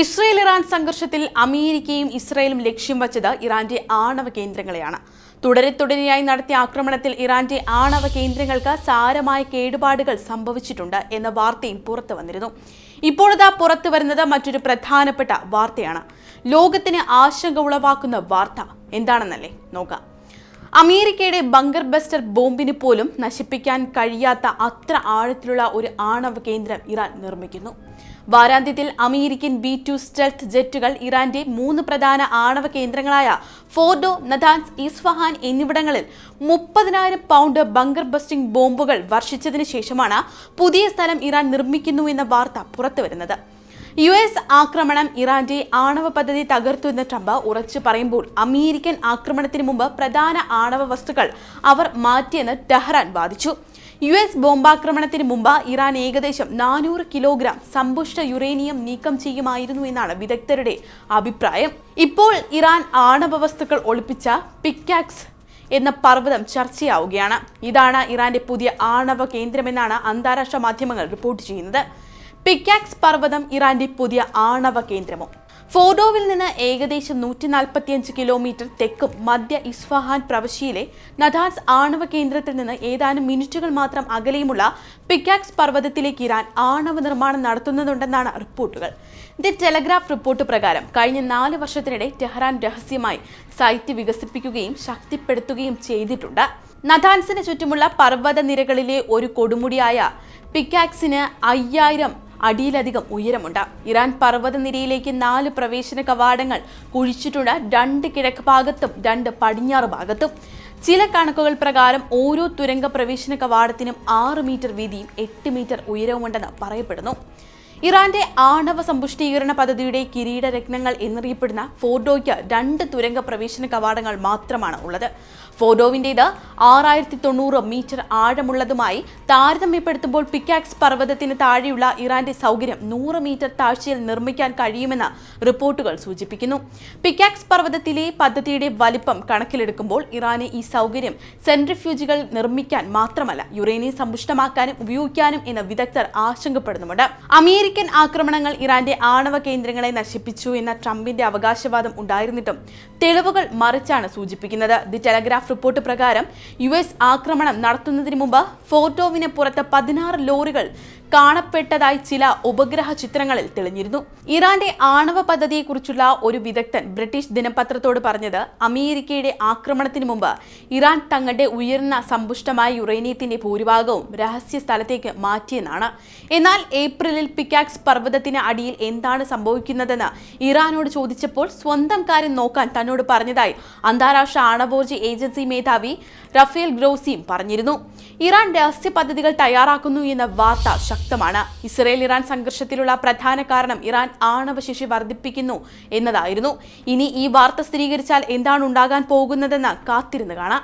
Israel Iran സംഘർഷത്തിൽ അമേരിക്കയും ഇസ്രയേലും ലക്ഷ്യം വച്ചത് ഇറാന്റെ ആണവ കേന്ദ്രങ്ങളെയാണ്. തുടരെ തുടരെയായി നടത്തിയ ആക്രമണത്തിൽ ഇറാന്റെ ആണവ കേന്ദ്രങ്ങൾക്ക് സാരമായ കേടുപാടുകൾ സംഭവിച്ചിട്ടുണ്ട് എന്ന വാർത്തയും പുറത്തു വന്നിരുന്നു. ഇപ്പോഴതാ പുറത്തു വരുന്നത് മറ്റൊരു പ്രധാനപ്പെട്ട വാർത്തയാണ്. ലോകത്തിന് ആശങ്ക ഉളവാക്കുന്ന വാർത്ത എന്താണെന്നല്ലേ? നോക്കാം. അമേരിക്കയുടെ ബങ്കർ ബസ്റ്റർ ബോംബിന് പോലും നശിപ്പിക്കാൻ കഴിയാത്ത അത്ര ആഴത്തിലുള്ള ഒരു ആണവ കേന്ദ്രം ഇറാൻ നിർമ്മിക്കുന്നു. വാരാന്ത്യത്തിൽ അമേരിക്കൻ ബി ടു സ്റ്റെൽത്ത് ജെറ്റുകൾ ഇറാന്റെ മൂന്ന് പ്രധാന ആണവ കേന്ദ്രങ്ങളായ ഫോർഡോ നദാൻസ് ഇസ്ഫഹാൻ എന്നിവിടങ്ങളിൽ മുപ്പതിനായിരം പൗണ്ട് ബങ്കർ ബസ്റ്റിംഗ് ബോംബുകൾ വർഷിച്ചതിന് ശേഷമാണ് പുതിയ സ്ഥലം ഇറാൻ നിർമ്മിക്കുന്നു എന്ന വാർത്ത പുറത്തുവരുന്നത്. യു എസ് ആക്രമണം ഇറാന്റെ ആണവ പദ്ധതി തകർത്തു എന്ന് ട്രംപ് ഉറച്ചു പറയുമ്പോൾ അമേരിക്കൻ ആക്രമണത്തിന് മുമ്പ് പ്രധാന ആണവ വസ്തുക്കൾ അവർ മാറ്റിയെന്ന് ടെഹ്റാൻ വാദിച്ചു. യു എസ് ബോംബാക്രമണത്തിന് മുമ്പ് ഇറാൻ ഏകദേശം നാനൂറ് കിലോഗ്രാം സമ്പുഷ്ട യുറേനിയം നീക്കം ചെയ്യുമായിരുന്നു എന്നാണ് വിദഗ്ധരുടെ അഭിപ്രായം. ഇപ്പോൾ ഇറാൻ ആണവ വസ്തുക്കൾ ഒളിപ്പിച്ച പിക്കാക്സ് എന്ന പർവതം ചർച്ചയാവുകയാണ്. ഇതാണ് ഇറാന്റെ പുതിയ ആണവ കേന്ദ്രമെന്നാണ് അന്താരാഷ്ട്ര മാധ്യമങ്ങൾ റിപ്പോർട്ട് ചെയ്യുന്നത്. പിക്കാക്സ് പർവതം ഇറാന്റെ പുതിയ ആണവ കേന്ദ്രമോ? ഫോഡോവിൽ നിന്ന് ഏകദേശം നൂറ്റി നാൽപ്പത്തിയഞ്ച് കിലോമീറ്റർ തെക്കും മധ്യ ഇസ്ഫഹാൻ പ്രവിശ്യയിലെ നദാൻസ് ആണവ കേന്ദ്രത്തിൽ നിന്ന് ഏതാനും മിനിറ്റുകൾ മാത്രം അകലെയുമുള്ള പിക്കാക്സ് പർവതത്തിലേക്ക് ഇറാൻ ആണവ നിർമ്മാണം നടത്തുന്നതുണ്ടെന്നാണ് റിപ്പോർട്ടുകൾ. ദി ടെലഗ്രാഫ് റിപ്പോർട്ട് പ്രകാരം കഴിഞ്ഞ നാല് വർഷത്തിനിടെ ടെഹ്റാൻ രഹസ്യമായി സൈറ്റ് വികസിപ്പിക്കുകയും ശക്തിപ്പെടുത്തുകയും ചെയ്തിട്ടുണ്ട്. നദാൻസിന് ചുറ്റുമുള്ള പർവത നിരകളിലെ ഒരു കൊടുമുടിയായ പിക്കാക്സിന് അയ്യായിരം അടിയിലധികം ഉയരമുണ്ട്. ഇറാൻ പർവതനിരയിലേക്ക് നാല് പ്രവേശന കവാടങ്ങൾ കുഴിച്ചിട്ടുണ്ട്. രണ്ട് കിഴക്ക് ഭാഗത്തും രണ്ട് പടിഞ്ഞാറ് ഭാഗത്തും. ചില കണക്കുകൾ പ്രകാരം ഓരോ തുരങ്ക പ്രവേശന കവാടത്തിനും ആറ് മീറ്റർ വീതിയും എട്ട് മീറ്റർ ഉയരവുമുണ്ടെന്ന് പറയപ്പെടുന്നു. ഇറാന്റെ ആണവ സമ്പുഷ്ടീകരണ പദ്ധതിയുടെ കിരീട രത്നങ്ങൾ എന്നറിയപ്പെടുന്ന ഫോർഡോയ്ക്ക് രണ്ട് തുരങ്ക പ്രവേശന കവാടങ്ങൾ മാത്രമാണ് ഉള്ളത്. ഫോർഡോവിന്റേത് ആറായിരത്തി തൊണ്ണൂറ് മീറ്റർ ആഴമുള്ളതുമായി താരതമ്യപ്പെടുത്തുമ്പോൾ പിക്കാക്സ് പർവതത്തിന് താഴെയുള്ള ഇറാന്റെ സൗകര്യം നൂറ് മീറ്റർ താഴ്ചയിൽ നിർമ്മിക്കാൻ കഴിയുമെന്ന് റിപ്പോർട്ടുകൾ സൂചിപ്പിക്കുന്നു. പിക്കാക്സ് പർവതത്തിലെ പദ്ധതിയുടെ വലിപ്പം കണക്കിലെടുക്കുമ്പോൾ ഇറാന് ഈ സൗകര്യം സെൻട്രിഫ്യൂജുകൾ നിർമ്മിക്കാൻ മാത്രമല്ല യുറേനിയം സമ്പുഷ്ടമാക്കാനും ഉപയോഗിക്കാനും എന്ന് വിദഗ്ധർ ആശങ്കപ്പെടുന്നുമുണ്ട്. അമേരിക്കൻ ആക്രമണങ്ങൾ ഇറാന്റെ ആണവ കേന്ദ്രങ്ങളെ നശിപ്പിച്ചു എന്ന ട്രംപിന്റെ അവകാശവാദം ഉണ്ടായിരുന്നിട്ടും തെളിവുകൾ മറിച്ചാണ് സൂചിപ്പിക്കുന്നത്. ദി ടെലഗ്രാഫ് റിപ്പോർട്ട് പ്രകാരം യു ആക്രമണം നടത്തുന്നതിന് മുമ്പ് ഫോർട്ടോവിന് പുറത്ത് പതിനാറ് ലോറികൾ കാണപ്പെട്ടതായി ചില ഉപഗ്രഹ ചിത്രങ്ങളിൽ തെളിഞ്ഞിരുന്നു. ഇറാന്റെ ആണവ പദ്ധതിയെക്കുറിച്ചുള്ള ഒരു വിദഗ്ധൻ ബ്രിട്ടീഷ് ദിനപത്രത്തോട് പറഞ്ഞത് അമേരിക്കയുടെ ആക്രമണത്തിന് മുമ്പ് ഇറാൻ തങ്ങളുടെ ഉയർന്ന സമ്പുഷ്ടമായ യുറേനിയത്തിന്റെ ഭൂരിഭാഗവും രഹസ്യ സ്ഥലത്തേക്ക് മാറ്റിയെന്നാണ്. എന്നാൽ ഏപ്രിലിൽ പിക്കാക്സ് പർവതത്തിന് അടിയിൽ എന്താണ് സംഭവിക്കുന്നതെന്ന് ഇറാനോട് ചോദിച്ചപ്പോൾ സ്വന്തം കാര്യം നോക്കാൻ തന്നോട് പറഞ്ഞതായി അന്താരാഷ്ട്ര ആണവോർജ ഏജൻസി മേധാവി റഫേൽ ഗ്രോസിയും പറഞ്ഞിരുന്നു. ഇറാൻ രഹസ്യ പദ്ധതികൾ തയ്യാറാക്കുന്നു എന്ന വാർത്ത ശക്തമാണ്. ഇസ്രയേൽ ഇറാൻ സംഘർഷത്തിലുള്ള പ്രധാന കാരണം ഇറാൻ ആണവശേഷി വർദ്ധിപ്പിക്കുന്നു എന്നതായിരുന്നു. ഇനി ഈ വാർത്ത സ്ഥിരീകരിച്ചാൽ എന്താണ് ഉണ്ടാകാൻ പോകുന്നതെന്ന് കാത്തിരുന്ന് കാണാം.